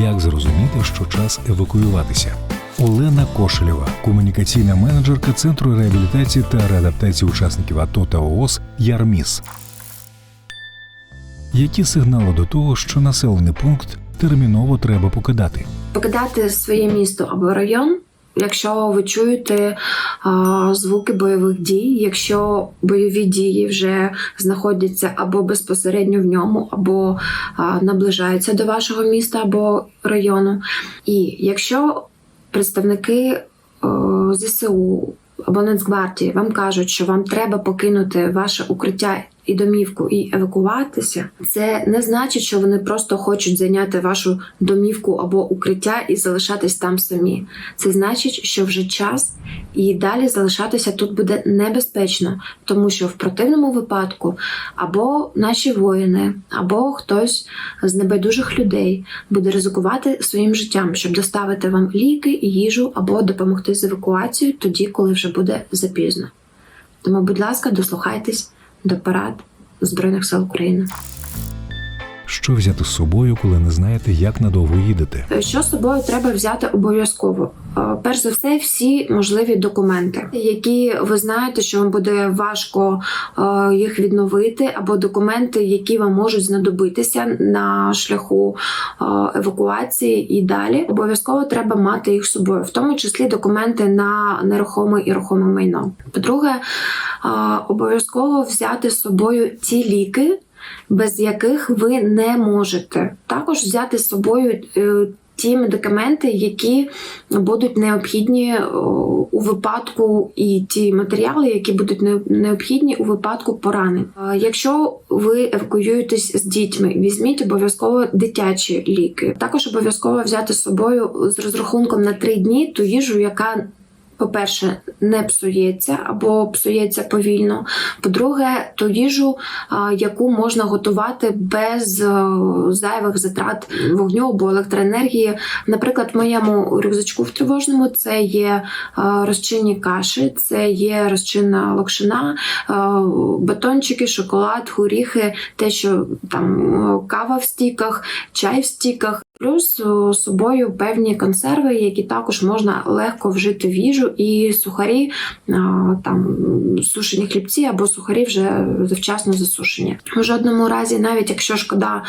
Як зрозуміти, що час евакуюватися? Олена Кошелєва, комунікаційна менеджерка Центру реабілітації та реадаптації учасників АТО та ООС Ярміс. Які сигнали до того, що населений пункт терміново треба покидати? покидати своє місто або район. Якщо ви чуєте а, звуки бойових дій, якщо бойові дії вже знаходяться або безпосередньо в ньому, або а, наближаються до вашого міста або району, і якщо представники о, ЗСУ або Нацгвардії вам кажуть, що вам треба покинути ваше укриття і домівку і евакуватися, це не значить, що вони просто хочуть зайняти вашу домівку або укриття і залишатись там самі. Це значить, що вже час і далі залишатися тут буде небезпечно, тому що в противному випадку або наші воїни, або хтось з небайдужих людей буде ризикувати своїм життям, щоб доставити вам ліки, їжу або допомогти з евакуацією тоді, коли вже буде запізно. Тому, будь ласка, дослухайтесь до порад Збройних сил України. Що взяти з собою, коли не знаєте, як надовго їдете? Що з собою треба взяти обов'язково? Е, Перш за все, всі можливі документи, які ви знаєте, що вам буде важко е, їх відновити, або документи, які вам можуть знадобитися на шляху е, евакуації і далі. Обов'язково треба мати їх з собою, в тому числі документи на нерухоме і рухоме майно. По-друге, е, обов'язково взяти з собою ті ліки без яких ви не можете. Також взяти з собою е, ті медикаменти, які будуть необхідні е, у випадку, і ті матеріали, які будуть необхідні у випадку поранень. Якщо ви евакуюєтесь з дітьми, візьміть обов'язково дитячі ліки. Також обов'язково взяти з собою з розрахунком на три дні ту їжу, яка по-перше, не псується або псується повільно. По-друге, ту їжу, яку можна готувати без е, зайвих затрат вогню або електроенергії. Наприклад, в моєму рюкзачку в тривожному це є е, розчинні каші, це є розчинна локшина, е, батончики, шоколад, горіхи, те, що там кава в стіках, чай в стіках. Плюс з собою певні консерви, які також можна легко вжити в їжу, і сухарі, там сушені хлібці або сухарі вже завчасно засушені. У жодному разі, навіть якщо шкода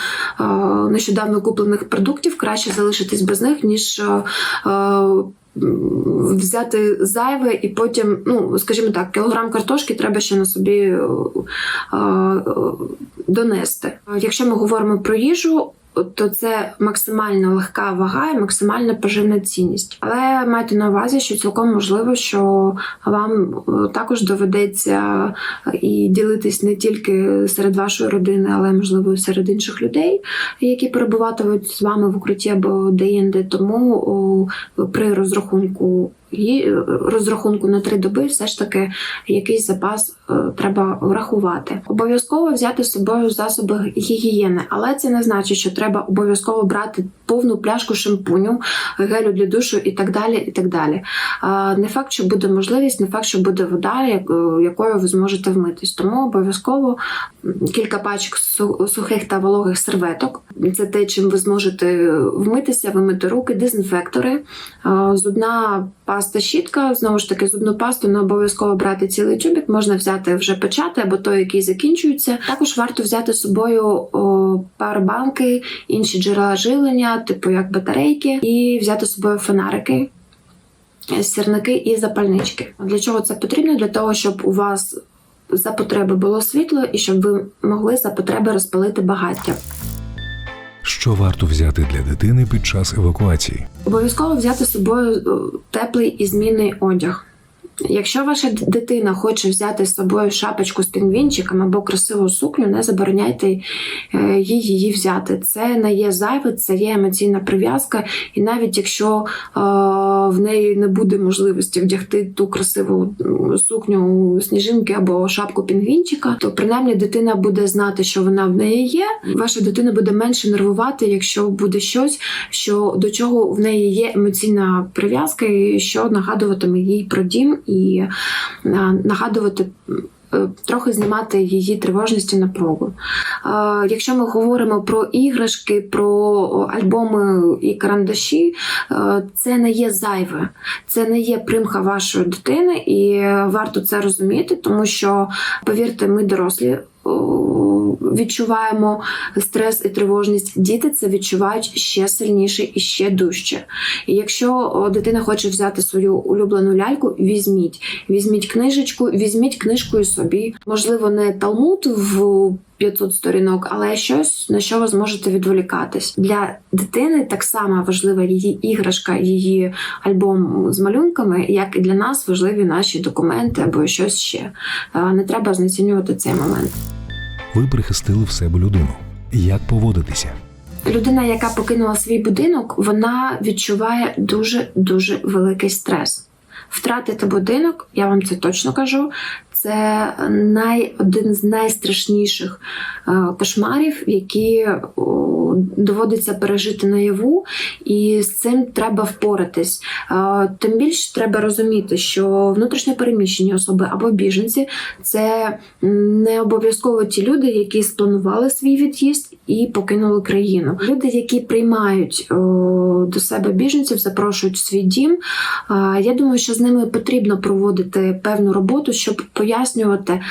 нещодавно куплених продуктів, краще залишитись без них, ніж Взяти зайве і потім, ну скажімо так, кілограм картошки треба ще на собі е, е, донести. Якщо ми говоримо про їжу, то це максимально легка вага і максимальна поживна цінність. Але майте на увазі, що цілком можливо, що вам е, також доведеться і ділитись не тільки серед вашої родини, але можливо серед інших людей, які перебуватимуть з вами в укритті або де-інде. Тому при розрахунку і розрахунку на три доби все ж таки якийсь запас е, треба врахувати. Обов'язково взяти з собою засоби гігієни, але це не значить, що треба обов'язково брати повну пляшку шампуню, гелю для душу і так далі. І так далі. Е, Не факт, що буде можливість, не факт, що буде вода, е, якою ви зможете вмитись. Тому обов'язково кілька пачок сухих та вологих серветок. Це те, чим ви зможете вмитися, вимити руки, дезінфектори, е, зубна паста щітка. Знову ж таки, зубну пасту не обов'язково брати цілий тюбик, можна взяти вже почати або той, який закінчується. Також варто взяти з собою о, павербанки, інші джерела живлення, типу як батарейки, і взяти з собою фонарики. Сірники і запальнички. Для чого це потрібно? Для того, щоб у вас за потреби було світло і щоб ви могли за потреби розпалити багаття. Що варто взяти для дитини під час евакуації? Обов'язково взяти з собою е, теплий і змінний одяг. Якщо ваша дитина хоче взяти з собою шапочку з пінгвінчиком або красиву сукню, не забороняйте е, їй її взяти. Це не є зайве, це є емоційна прив'язка. І навіть якщо е, в неї не буде можливості вдягти ту красиву сукню сніжинки або шапку пінгвінчика, то принаймні дитина буде знати, що вона в неї є. Ваша дитина буде менше нервувати, якщо буде щось, що до чого в неї є емоційна прив'язка, і що нагадуватиме їй про дім і нагадувати е, трохи знімати її тривожність і напругу. Е, Якщо ми говоримо про іграшки, про альбоми і карандаші, е, це не є зайве, це не є примха вашої дитини, і варто це розуміти, тому що, повірте, ми дорослі. О, Відчуваємо стрес і тривожність. Діти це відчувають ще сильніше і ще дужче. І якщо дитина хоче взяти свою улюблену ляльку, візьміть. Візьміть книжечку, візьміть книжку і собі. Можливо, не талмуд в 500 сторінок, але щось на що ви зможете відволікатись. Для дитини так само важлива її іграшка, її альбом з малюнками, як і для нас важливі наші документи або щось ще. Не треба знецінювати цей момент. Ви прихистили в себе людину. Як поводитися? Людина, яка покинула свій будинок, вона відчуває дуже дуже великий стрес. Втратити будинок, я вам це точно кажу. Це най, один з найстрашніших е, кошмарів, які доводиться пережити наяву, і з цим треба впоратись. Тим більше треба розуміти, що внутрішньо переміщені особи або біженці це не обов'язково ті люди, які спланували свій від'їзд і покинули країну. Люди, які приймають до себе біженців, запрошують в свій дім. Я думаю, що з ними потрібно проводити певну роботу, щоб пояснювати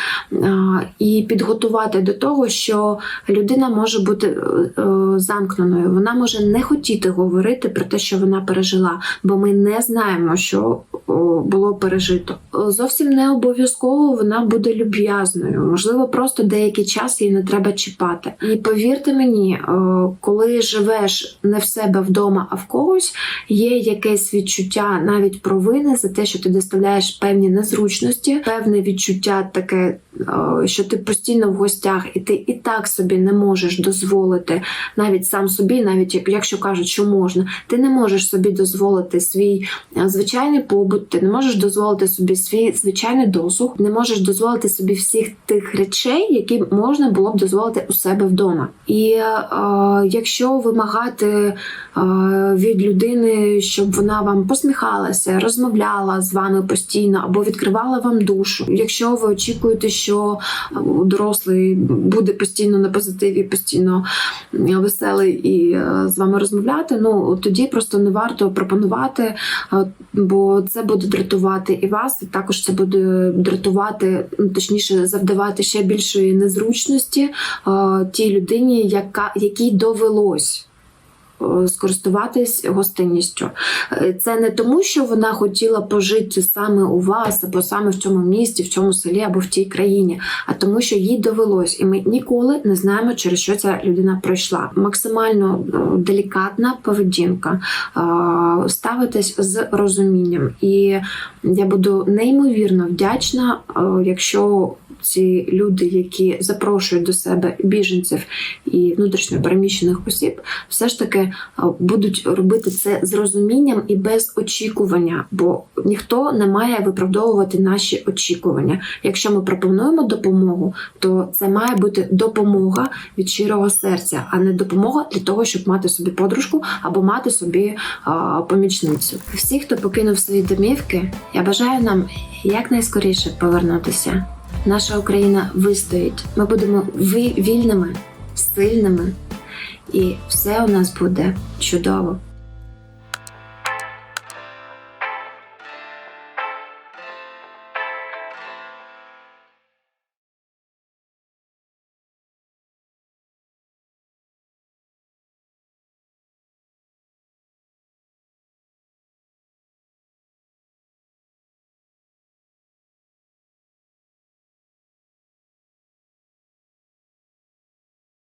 і підготувати до того, що людина може бути замкненою. Вона може не хотіти говорити про те, що вона пережила, бо ми не знаємо, що було пережито. Зовсім не обов'язково вона буде люб'язною. Можливо, просто деякий час її не треба чіпати. І повірте мені, коли живеш не в себе вдома, а в когось, є якесь відчуття навіть провини за те, що ти доставляєш певні незручності, певне відчуття таке, що ти постійно в гостях, і ти і так собі не можеш дозволити навіть сам собі, навіть як- якщо кажуть, що можна, ти не можеш собі дозволити свій е, звичайний побут, ти не можеш дозволити собі свій звичайний досуг, не можеш дозволити собі всіх тих речей, які можна було б дозволити у себе вдома. І е, якщо вимагати е, від людини, щоб вона вам посміхалася, розмовляла з вами постійно або відкривала вам душу, якщо ви очікуєте, що е, дорослий буде постійно на позитиві, постійно веселий і е, з вами розмовляти, ну тоді просто не варто пропонувати, е, бо це буде дратувати і вас, також це буде дратувати, ну, точніше, завдавати ще більшої незручності тій людині, яка якій довелось. Скористуватись гостинністю. Е, Це не тому, що вона хотіла пожити саме у вас, або саме в цьому місті, в цьому селі, або в тій країні, а тому, що їй довелось, і ми ніколи не знаємо, через що ця людина пройшла. Максимально е, делікатна поведінка, е, ставитись з розумінням. І я буду неймовірно вдячна, якщо ці люди, які запрошують до себе біженців і внутрішньо переміщених осіб, все ж таки будуть робити це з розумінням і без очікування, бо ніхто не має виправдовувати наші очікування. Якщо ми пропонуємо допомогу, то це має бути допомога від щирого серця, а не допомога для того, щоб мати собі подружку або мати собі помічницю. Всі, хто покинув свої домівки, я бажаю нам якнайскоріше повернутися. Наша Україна вистоїть. Ми будемо вільними, сильними, і все у нас буде чудово.